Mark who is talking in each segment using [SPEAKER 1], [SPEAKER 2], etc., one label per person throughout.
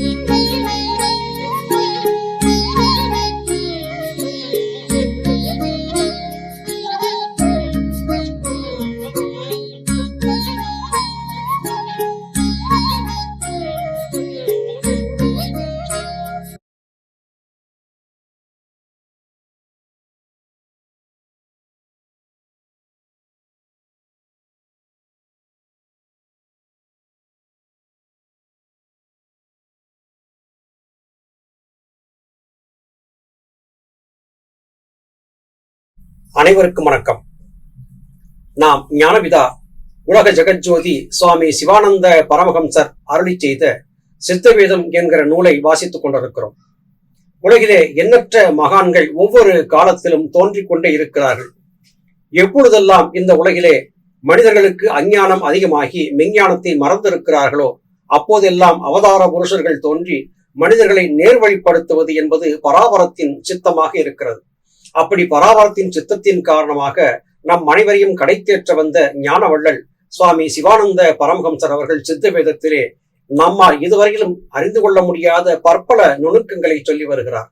[SPEAKER 1] You. அனைவருக்கும் வணக்கம். நாம் ஞானவிதா உலக ஜெகஜோதி சுவாமி சிவானந்த பரமஹம்சர் அருளி செய்த சித்தவேதம் என்கிற நூலை வாசித்துக் கொண்டிருக்கிறோம். உலகிலே எண்ணற்ற மகான்கள் ஒவ்வொரு காலத்திலும் தோன்றிக் கொண்டே இருக்கிறார்கள். எப்பொழுதெல்லாம் இந்த உலகிலே மனிதர்களுக்கு அஞ்ஞானம் அதிகமாகி மெஞ்ஞானத்தை மறந்திருக்கிறார்களோ அப்போதெல்லாம் அவதார புருஷர்கள் தோன்றி மனிதர்களை நேர்வழிப்படுத்துவது என்பது பராபரத்தின் சித்தமாக இருக்கிறது. அப்படி பராபரத்தின் சித்தத்தின் காரணமாக நம் அனைவரையும் கடைத்தேற்ற வந்த ஞானவள்ளல் சுவாமி சிவானந்த பரமஹம்சர் அவர்கள் சித்த வேதத்திலே நம்மால் இதுவரையிலும் அறிந்து கொள்ள முடியாத பற்பல நுணுக்கங்களை சொல்லி வருகிறார்.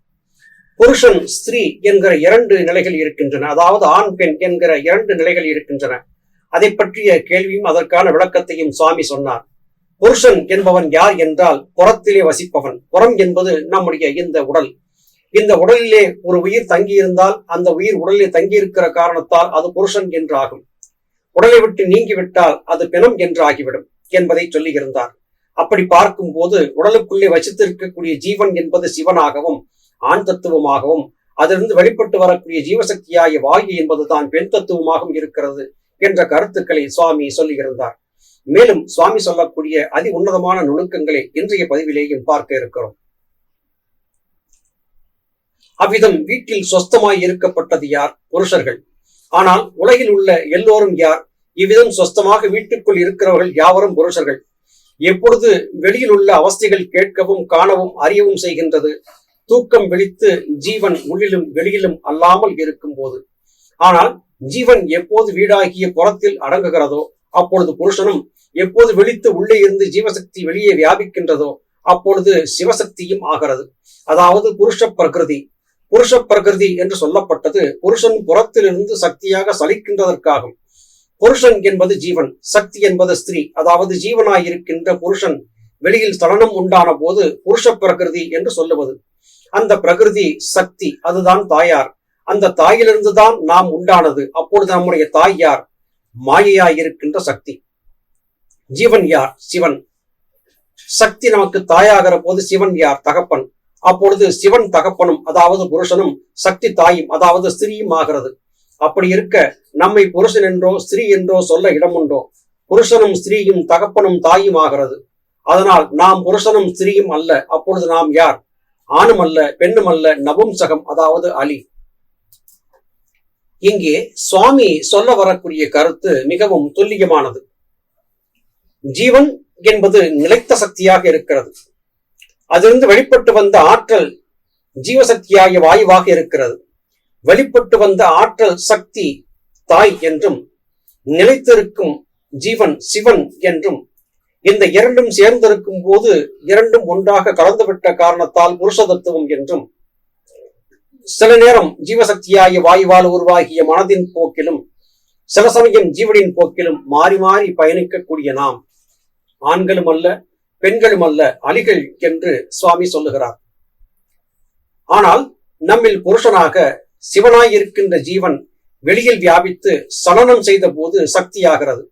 [SPEAKER 1] புருஷன் ஸ்திரீ என்கிற இரண்டு நிலைகள் இருக்கின்றன. அதாவது ஆண் பெண் என்கிற இரண்டு நிலைகள் இருக்கின்றன. அதை பற்றிய கேள்வியும் அதற்கான விளக்கத்தையும் சுவாமி சொன்னார். புருஷன் என்பவன் யார் என்றால் புறத்திலே வசிப்பவன். புறம் என்பது நம்முடைய இந்த உடல். இந்த உடலிலே ஒரு உயிர் தங்கியிருந்தால் அந்த உயிர் உடலில் தங்கியிருக்கிற காரணத்தால் அது புருஷன் என்று ஆகும் உடலை விட்டு நீங்கிவிட்டால் அது பிணம் என்று ஆகிவிடும் என்பதை சொல்லியிருந்தார். அப்படி பார்க்கும் போது உடலுக்குள்ளே வசித்திருக்கக்கூடிய ஜீவன் என்பது சிவனாகவும் ஆண் தத்துவமாகவும் அதிலிருந்து வெளிப்பட்டு வரக்கூடிய ஜீவசக்தியாகிய வாயு என்பதுதான் பெண் தத்துவமாகவும் இருக்கிறது என்ற கருத்துக்களை சுவாமி சொல்லியிருந்தார். மேலும் சுவாமி சொல்லக்கூடிய அதி உன்னதமான நுணுக்கங்களை இன்றைய பதிவிலேயும் பார்க்க இருக்கிறோம். அவ்விதம் வீட்டில் சொஸ்தமாய் இருக்கப்பட்டது யார்? புருஷர்கள். ஆனால் உலகில் உள்ள எல்லோரும் யார்? இவ்விதம் சொஸ்தமாக வீட்டுக்குள் இருக்கிறவர்கள் யாவரும் புருஷர்கள். எப்பொழுது வெளியில் உள்ள அவஸ்தைகள் கேட்கவும் காணவும் அறியவும் செய்கின்றது தூக்கம் விழித்து ஜீவன் உள்ளிலும் வெளியிலும் அல்லாமல் இருக்கும் போது ஆனால் ஜீவன் எப்போது வீடாகிய புறத்தில் அடங்குகிறதோ அப்பொழுது புருஷனும் எப்போது வெளித்து உள்ளே இருந்து ஜீவசக்தி வெளியே வியாபிக்கின்றதோ அப்பொழுது சிவசக்தியும் ஆகிறது. அதாவது புருஷ பிரகிருதி. புருஷ பிரகிருதி என்று சொல்லப்பட்டது புருஷன் புறத்திலிருந்து சக்தியாக சலிக்கின்றதற்காகும். புருஷன் என்பது ஜீவன் சக்தி என்பது ஸ்திரீ. அதாவது ஜீவனாய் இருக்கின்ற புருஷன் வெளியில் சலனம் உண்டான போது புருஷ பிரகிருதி என்று சொல்லுவது. அந்த பிரகிருதி சக்தி அதுதான் தாயார். அந்த தாயிலிருந்து தான் நாம் உண்டானது. அப்பொழுது நம்முடைய தாய் யார்? மாயையாய் இருக்கின்ற சக்தி. ஜீவன் யார்? சிவன். சக்தி நமக்கு தாயாகிற போது சிவன் யார்? தகப்பன். அப்பொழுது சிவன் தகப்பனும் அதாவது புருஷனும் சக்தி தாயும் அதாவது ஸ்திரீயும் ஆகிறது. அப்படி இருக்க நம்மை புருஷன் என்றோ ஸ்திரீ என்றோ சொல்ல இடமுண்டோ புருஷனும் ஸ்திரீயும் தகப்பனும் தாயும் ஆகிறது. அதனால் நாம் புருஷனும் ஸ்திரீயும் அல்ல. அப்பொழுது நாம் யார்? ஆணும் அல்ல பெண்ணும் அல்ல நபும்சகம் அதாவது அலி. இங்கே சுவாமி சொல்ல வரக்கூடிய கருத்து மிகவும் துல்லியமானது. ஜீவன் என்பது நிலைத்த சக்தியாக இருக்கிறது. அதிலிருந்து வெளிப்பட்டு வந்த ஆற்றல் ஜீவசக்தியாகிய வாயுவாக இருக்கிறது. வெளிப்பட்டு வந்த ஆற்றல் சக்தி தாய் என்றும் நிலைத்திருக்கும் ஜீவன் சிவன் என்றும் இந்த இரண்டும் சேர்ந்திருக்கும் போது இரண்டும் ஒன்றாக கலந்துவிட்ட காரணத்தால் புருஷ தத்துவம் என்றும் சில நேரம் ஜீவசக்தியாகிய வாயுவால் உருவாகிய மனதின் போக்கிலும் சில சமயம் ஜீவனின் போக்கிலும் மாறி மாறி பயணிக்கக்கூடிய நாம் ஆண்களும் அல்ல பெண்களும் அல்ல அலிகள் என்று சுவாமி சொல்லுகிறார். ஆனால் நம்மில் புருஷனாக சிவனாய் இருக்கின்ற ஜீவன் வெளியில் வியாபித்து சலனம் செய்த போது சக்தியாகிறது.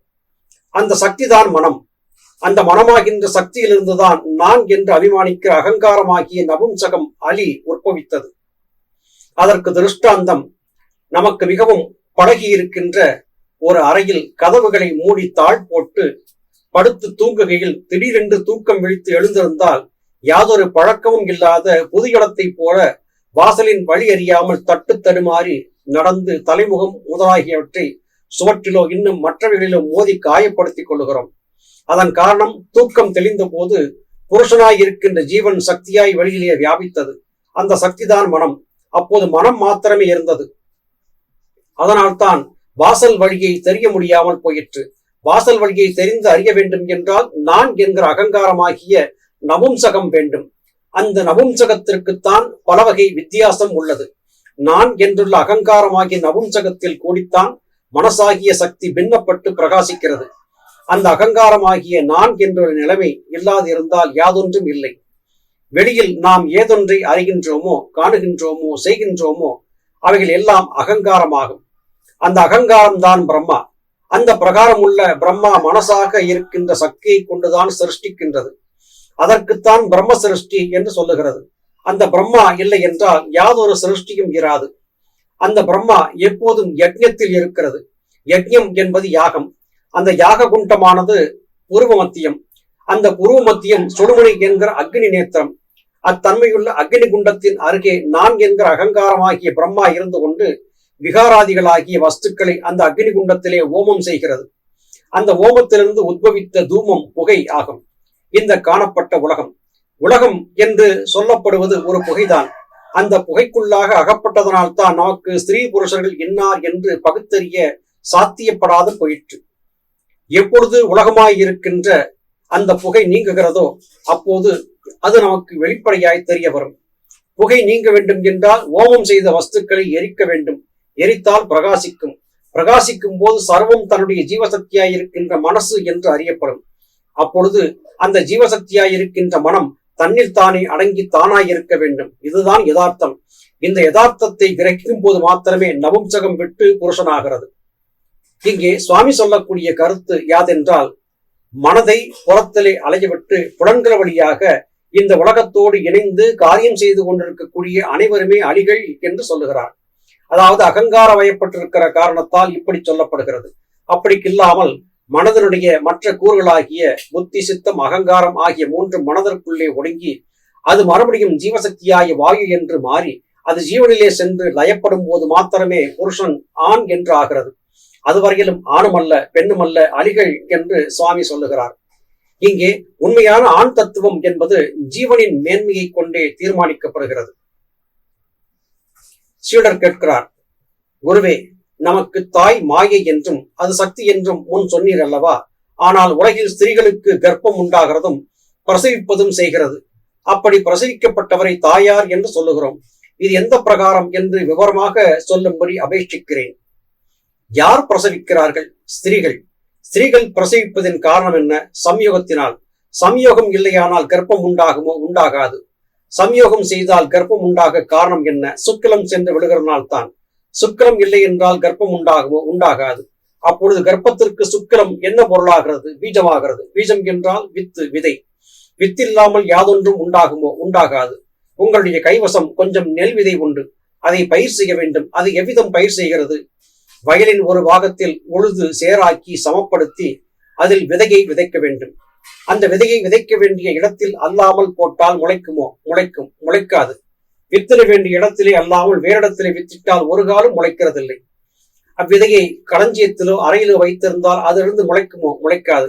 [SPEAKER 1] அந்த சக்திதான் மனம். அந்த மனமாகின்ற சக்தியிலிருந்துதான் நான் என்று அபிமானிக்கிற அகங்காரமாகிய நபும்சகம் அலி உற்பவித்தது. அதற்கு திருஷ்டாந்தம் நமக்கு மிகவும் பழகி இருக்கின்ற ஒரு அறையில் கதவுகளை மூடி தாழ் போட்டு படுத்து தூங்குகையில் திடீரென்று தூக்கம் விழித்து எழுந்திருந்தால் யாதொரு பழக்கமும் இல்லாத புது இடத்தை போல வாசலின் வழி அறியாமல் தட்டு தடுமாறி நடந்து தலைமுகம் முதலாகியவற்றை சுவற்றிலோ இன்னும் மற்றவைகளிலோ மோதி காயப்படுத்திக் கொள்ளுகிறோம். அதன் காரணம் தூக்கம் தெளிந்த போது புருஷனாய் இருக்கின்ற ஜீவன் சக்தியாய் வெளியிலே வியாபித்தது. அந்த சக்திதான் மனம். அப்போது மனம் மாத்திரமே இருந்தது. அதனால்தான் வாசல் வழியை தெரிய முடியாமல் போயிற்று. வாசல் வழியை தெரிந்து அறிய வேண்டும் என்றால் நான் என்கிற அகங்காரமாகிய நபும்சகம் வேண்டும். அந்த நபும்சகத்திற்குத்தான் பல வகை வித்தியாசம் உள்ளது. நான் என்றுள்ள அகங்காரமாகிய நபும்சகத்தில் கூடித்தான் மனசாகிய சக்தி பின்னப்பட்டு பிரகாசிக்கிறது. அந்த அகங்காரமாகிய நான் என்ற நிலைமை இல்லாதிருந்தால் யாதொன்றும் இல்லை. வெளியில் நாம் ஏதொன்றை அறிகின்றோமோ காணுகின்றோமோ செய்கின்றோமோ அவைகள் எல்லாம் அகங்காரமாகும். அந்த அகங்காரம் தான் பிரம்மா. அந்த பிரகாரம் உள்ள பிரம்மா மனசாக இருக்கின்ற சக்தியை கொண்டுதான் சிருஷ்டிக்கின்றது. அதற்குத்தான் பிரம்ம சிருஷ்டி என்று சொல்லுகிறது. அந்த பிரம்மா இல்லை என்றால் யாதொரு சிருஷ்டியும் இராது. அந்த பிரம்மா எப்போதும் யஜ்யத்தில் இருக்கிறது. யஜ்யம் என்பது யாகம். அந்த யாக குண்டமானது உருவ மத்தியம் அந்த உருவ மத்தியம் சுடுமணி என்கிற அக்னி நேத்திரம். அத்தன்மையுள்ள அக்னி குண்டத்தின் அருகே நான் என்கிற அகங்காரமாகிய பிரம்மா இருந்து கொண்டு விகாராதிகளாகிய வஸ்துக்களை அந்த அக்னி குண்டத்திலே ஓமம் செய்கிறது. அந்த ஓமத்திலிருந்து உத்பவித்த தூமம் புகை ஆகும். இந்த காணப்பட்ட உலகம். உலகம் என்று சொல்லப்படுவது ஒரு புகைதான். அந்த புகைக்குள்ளாக அகப்பட்டதனால் தான் நமக்கு ஸ்திரீ புருஷர்கள் இன்னார் என்று பகுத்தறிய சாத்தியப்படாது போயிற்று. எப்பொழுது உலகமாய் இருக்கின்ற அந்த புகை நீங்குகிறதோ அப்போது அது நமக்கு வெளிப்படையாய் தெரிய வரும். புகை நீங்க வேண்டும் என்றால் ஓமம் செய்த வஸ்துக்களை எரிக்க வேண்டும். எரித்தால் பிரகாசிக்கும். பிரகாசிக்கும் போது சர்வம் தன்னுடைய ஜீவசக்தியாய் இருக்கின்ற மனசு என்று அறியப்படும். அப்பொழுது அந்த ஜீவசக்தியாய் இருக்கின்ற மனம் தன்னில் தானே அடங்கி தானாய் இருக்க வேண்டும். இதுதான் யதார்த்தம். இந்த யதார்த்தத்தை கிரகிக்கும் போது மாத்திரமே நவம்சகம் விட்டு புருஷனாகிறது. இங்கே சுவாமி சொல்லக்கூடிய கருத்து யாதென்றால் மனதை புறத்திலே அலையவிட்டு புலன்கள் வழியாக இந்த உலகத்தோடு இணைந்து காரியம் செய்து கொண்டிருக்கக்கூடிய அனைவருமே அழிகள் என்று சொல்லுகிறார். அதாவது அகங்கார வயப்பட்டிருக்கிற காரணத்தால் இப்படி சொல்லப்படுகிறது. அப்படிக்கில்லாமல் மனதனுடைய மற்ற கூறுகளாகிய புத்தி சித்தம் அகங்காரம் ஆகிய மூன்று மனதிற்குள்ளே ஒடுங்கி அது மறுபடியும் ஜீவசக்தியாகிய வாயு என்று மாறி அது ஜீவனிலே சென்று லயப்படும் போது மாத்திரமே புருஷன் ஆண் என்று ஆகிறது. அதுவரையிலும் ஆணுமல்ல பெண்ணுமல்ல அலிகள் என்று சுவாமி சொல்லுகிறார். இங்கே உண்மையான ஆண் தத்துவம் என்பது ஜீவனின் மேன்மையை கொண்டே தீர்மானிக்கப்படுகிறது. சீடர் கேட்கிறார் குருவே நமக்கு தாய் மாயை என்றும் அது சக்தி என்றும் முன் சொன்னீர் அல்லவா? ஆனால் உலகில் ஸ்திரீகளுக்கு கர்ப்பம் உண்டாகிறதும் பிரசவிப்பதும் செய்கிறது. அப்படி பிரசவிக்கப்பட்டவரை தாயார் என்று சொல்லுகிறோம். இது எந்த பிரகாரம் என்று விவரமாக சொல்லும்படி அபேட்சிக்கிறேன். யார் பிரசவிக்கிறார்கள்? ஸ்திரீகள். ஸ்திரீகள் பிரசவிப்பதின் காரணம் என்ன? சம்யோகத்தினால். சம்யோகம் இல்லையானால் கர்ப்பம் உண்டாகுமோ? உண்டாகாது. சம்யோகம் செய்தால் கர்ப்பம் உண்டாக காரணம் என்ன? சுக்கிலம் சென்று விழுகிறனால் தான் சுக்கிரம் இல்லை என்றால் கர்ப்பம் உண்டாகுமோ? உண்டாகாது. அப்பொழுது கர்ப்பத்திற்கு சுக்கிரம் என்ன பொருளாகிறது? பீஜமாகிறது. பீஜம் என்றால் வித்து விதை. வித்தில்லாமல் யாதொன்றும் உண்டாகுமோ? உண்டாகாது. உங்களுடைய கைவசம் கொஞ்சம் நெல் விதை உண்டு. அதை பயிர் செய்ய வேண்டும். அது எவ்விதம் பயிர் செய்கிறது? வயலின் ஒரு பாகத்தில் உழுது சேராக்கி சமப்படுத்தி அதில் விதையை விதைக்க வேண்டும். அந்த விதையை விதைக்க வேண்டிய இடத்தில் அல்லாமல் போட்டால் முளைக்குமோ? முளைக்கும். முளைக்காது. வித்திட வேண்டிய இடத்திலே அல்லாமல் வேறிடத்திலே வித்திட்டால் ஒரு காலம் முளைக்கிறதில்லை. அவ்விதையை களஞ்சியத்திலோ அறையிலோ வைத்திருந்தால் அதிலிருந்து முளைக்குமோ? முளைக்காது.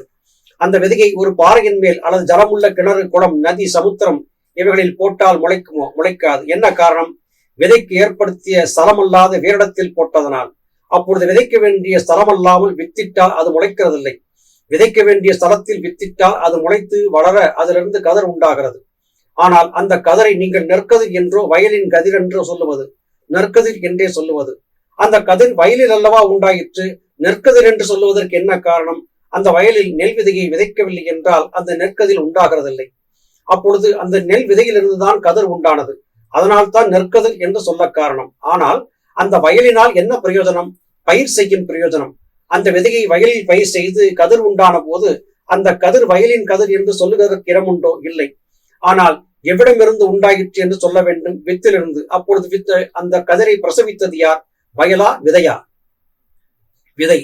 [SPEAKER 1] அந்த விதையை ஒரு பாறையின் மேல் அல்லது ஜலமுள்ள கிணறு குளம் நதி சமுத்திரம் இவைகளில் போட்டால் முளைக்குமோ? முளைக்காது. என்ன காரணம்? விதைக்கு ஏற்படுத்திய ஸ்தலமல்லாத வேறிடத்தில் போட்டதனால். அப்பொழுது விதைக்க வேண்டிய ஸ்தலமல்லாமல் வித்திட்டால் அது முளைக்கிறதில்லை. விதைக்க வேண்டிய ஸ்தலத்தில் வித்திட்டால் அது முளைத்து வளர அதிலிருந்து கதர் உண்டாகிறது. ஆனால் அந்த கதரை நீங்கள் நெற்கதிர் என்றோ வயலின் கதிர் என்றோ சொல்லுவது நெற்கதிர் என்றே சொல்லுவது. அந்த கதிர் வயலில் அல்லவா உண்டாயிற்று? நெற்கதிர் என்று சொல்லுவதற்கு என்ன காரணம்? அந்த வயலில் நெல் விதையை விதைக்கவில்லை என்றால் அந்த நெற்கதில் உண்டாகிறதில்லை. அப்பொழுது அந்த நெல் விதையிலிருந்துதான் கதிர் உண்டானது. அதனால் தான் நெற்கதிர் என்று சொல்ல காரணம். ஆனால் அந்த வயலினால் என்ன பிரயோஜனம்? பயிர் செய்யும் பிரயோஜனம். அந்த விதையை வயலில் பயிர் செய்து கதிர் உண்டான போது அந்த கதிர் வயலின் கதிர் என்று சொல்லுவதற்கு இடமுண்டோ இல்லை. ஆனால் எவ்விடமிருந்து உண்டாயிற்று என்று சொல்ல வேண்டும். வித்திலிருந்து. அப்பொழுது வித்து அந்த கதிரை பிரசவித்தது யார்? வயலா விதையா? விதை.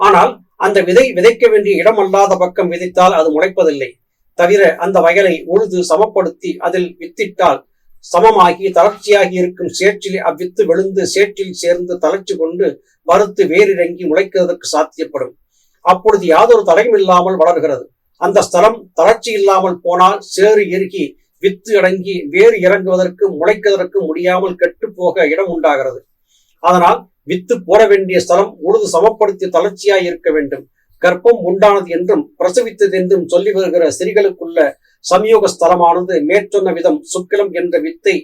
[SPEAKER 1] ஆனால் அந்த விதை விதைக்க வேண்டிய இடம் அல்லாத பக்கம் விதைத்தால் அது முளைப்பதில்லை. தவிர அந்த வயலை உழுது சமப்படுத்தி அதில் வித்திட்டால் சமமாகி தளர்ச்சியாகி இருக்கும் சேற்றில் அவ்வித்து விழுந்து சேற்றில் சேர்ந்து தளர்ச்சி கொண்டு மறுத்து வேரிறங்கி முளைக்கிறதற்கு சாத்தியப்படும். அப்பொழுது யாதொரு தடையும் இல்லாமல் வளர்கிறது. அந்த ஸ்தலம் தளர்ச்சி இல்லாமல் போனால் சேறு இறுகி வித்து அடங்கி வேறு இறங்குவதற்கு முளைக்குவதற்கு முடியாமல் கெட்டு போக இடம் உண்டாகிறது. அதனால் வித்து போட வேண்டிய ஸ்தலம் உழுது சமப்படுத்தி தளர்ச்சியாய் இருக்க வேண்டும். கர்ப்பம் உண்டானது என்றும் பிரசவித்தது என்றும் சொல்லி வருகிற சிறிகளுக்குள்ள சம்யோக ஸ்தலமானது மேற்சொன்ன விதம் சுக்கிலம் என்ற வித்தை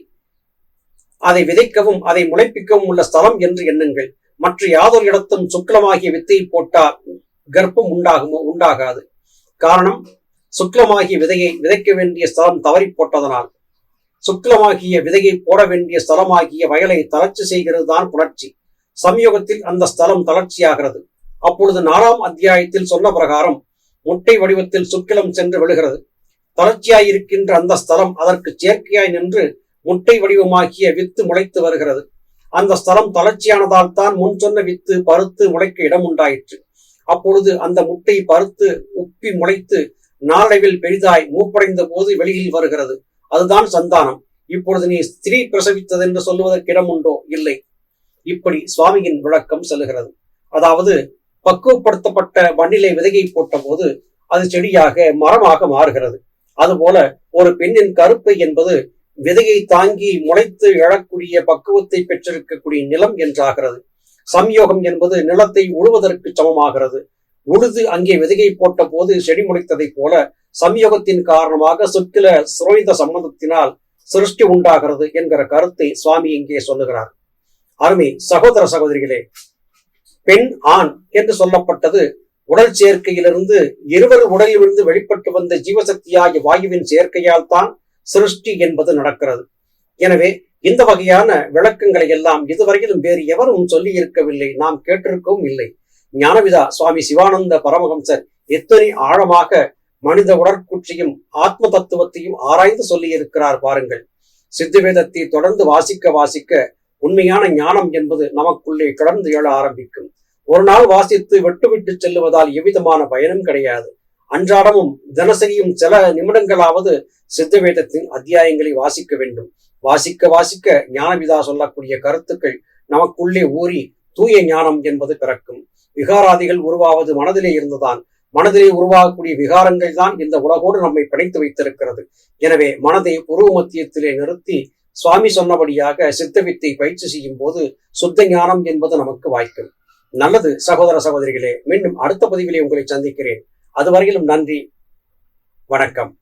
[SPEAKER 1] அதை விதைக்கவும் அதை முளைப்பிக்கவும் உள்ள ஸ்தலம் என்று எண்ணுங்கள். மற்ற யாதொரு இடத்தும் சுக்லமாகிய வித்தை போட்டால் கர்ப்பம் உண்டாகுமோ உண்டாகாது. காரணம் சுக்லமாகிய விதையை விதைக்க வேண்டிய ஸ்தலம் தவறி போட்டதனால். சுக்லமாகிய விதையை போட வேண்டிய ஸ்தலமாகிய வயலை தளர்ச்சி செய்கிறது தான் புணர்ச்சி. சம்யோகத்தில் அந்த ஸ்தலம் தளர்ச்சியாகிறது. அப்பொழுது நாலாம் அத்தியாயத்தில் சொன்ன பிரகாரம் முட்டை வடிவத்தில் சுக்கிலம் சென்று விழுகிறது. தளர்ச்சியாயிருக்கின்ற அந்த ஸ்தலம் அதற்கு செயற்கையாய் நின்று முட்டை வடிவமாகிய வித்து முளைத்து வருகிறது. அந்த ஸ்தலம் தளர்ச்சியானதால் தான் முன் சொன்ன வித்து பருத்து முளைக்க இடம் உண்டாயிற்று. அப்பொழுது அந்த முட்டை பருத்து உப்பி முளைத்து நாளடைவில் பெரிதாய் மூப்படைந்த போது வெளியில் வருகிறது. அதுதான் சந்தானம். இப்பொழுது நீ ஸ்திரீ பிரசவித்தது என்று சொல்லுவதற்கு இடம் உண்டோ? இல்லை. இப்படி சுவாமியின் விளக்கம் செல்கிறது அதாவது பக்குவப்படுத்தப்பட்ட மண்ணிலே விதையை போட்ட போது அது செடியாக மரமாக மாறுகிறது. அதுபோல ஒரு பெண்ணின் கருப்பை என்பது விதையை தாங்கி முளைத்து எழக்கூடிய பக்குவத்தை பெற்றிருக்கக்கூடிய நிலம் என்றாகிறது. சம்யோகம் என்பது நிலத்தை உழுவதற்கு சமமாகிறது. உழுது அங்கே விதையை போட்ட போது செடி முளைத்ததைப் போல சம்யோகத்தின் காரணமாக சுக்கில சுரோய்த சம்பந்தத்தினால் சிருஷ்டி உண்டாகிறது என்கிற கருத்தை சுவாமி இங்கே சொல்லுகிறார். அருமை சகோதர சகோதரிகளே பெண் ஆண் என்று சொல்லப்பட்டது உடல் சேர்க்கையிலிருந்து இருவர் உடலிலிருந்து வெளிப்பட்டு வந்த ஜீவசக்தியாகிய வாயுவின் சேர்க்கையால் தான் சிருஷ்டி என்பது நடக்கிறது. எனவே இந்த வகையான விளக்கங்களை எல்லாம் இதுவரையிலும் வேறு எவரும் சொல்லி இருக்கவில்லை நாம் கேட்டிருக்கவும் இல்லை. ஞானவிதா சுவாமி சிவானந்த பரமஹம்சர் எத்தனை ஆழமாக மனித உடற்கூற்றியும் ஆத்ம தத்துவத்தையும் ஆராய்ந்து சொல்லி இருக்கிறார் பாருங்கள் சித்துவேதத்தை தொடர்ந்து வாசிக்க வாசிக்க உண்மையான ஞானம் என்பது நமக்குள்ளே கடந்து எழ ஆரம்பிக்கும். ஒரு நாள் வாசித்து விட்டுவிட்டு செல்லுவதால் எவ்விதமான பயனும் கிடையாது. அன்றாடமும் தினசரியும் சில நிமிடங்களாவது சித்த வேதத்தின் அத்தியாயங்களை வாசிக்க வேண்டும். வாசிக்க வாசிக்க ஞானவிதா சொல்லக்கூடிய கருத்துக்கள் நமக்குள்ளே ஊறி தூய ஞானம் என்பது பிறக்கும். விகாராதிகள் உருவாவது மனதிலே இருந்துதான். மனதிலே உருவாகக்கூடிய விகாரங்கள் தான் இந்த உலகோடு நம்மை பிணைத்து வைத்திருக்கிறது. எனவே மனதை உருவ மத்தியத்திலே நிறுத்தி சுவாமி சொன்னபடியாக சித்தவித்தை பயிற்சி செய்யும் போது சுத்த ஞானம் என்பது நமக்கு வாய்க்கும். நல்லது சகோதர சகோதரிகளே மீண்டும் அடுத்த பதிவிலே உங்களை சந்திக்கிறேன். அதுவரையிலும் நன்றி. வணக்கம்.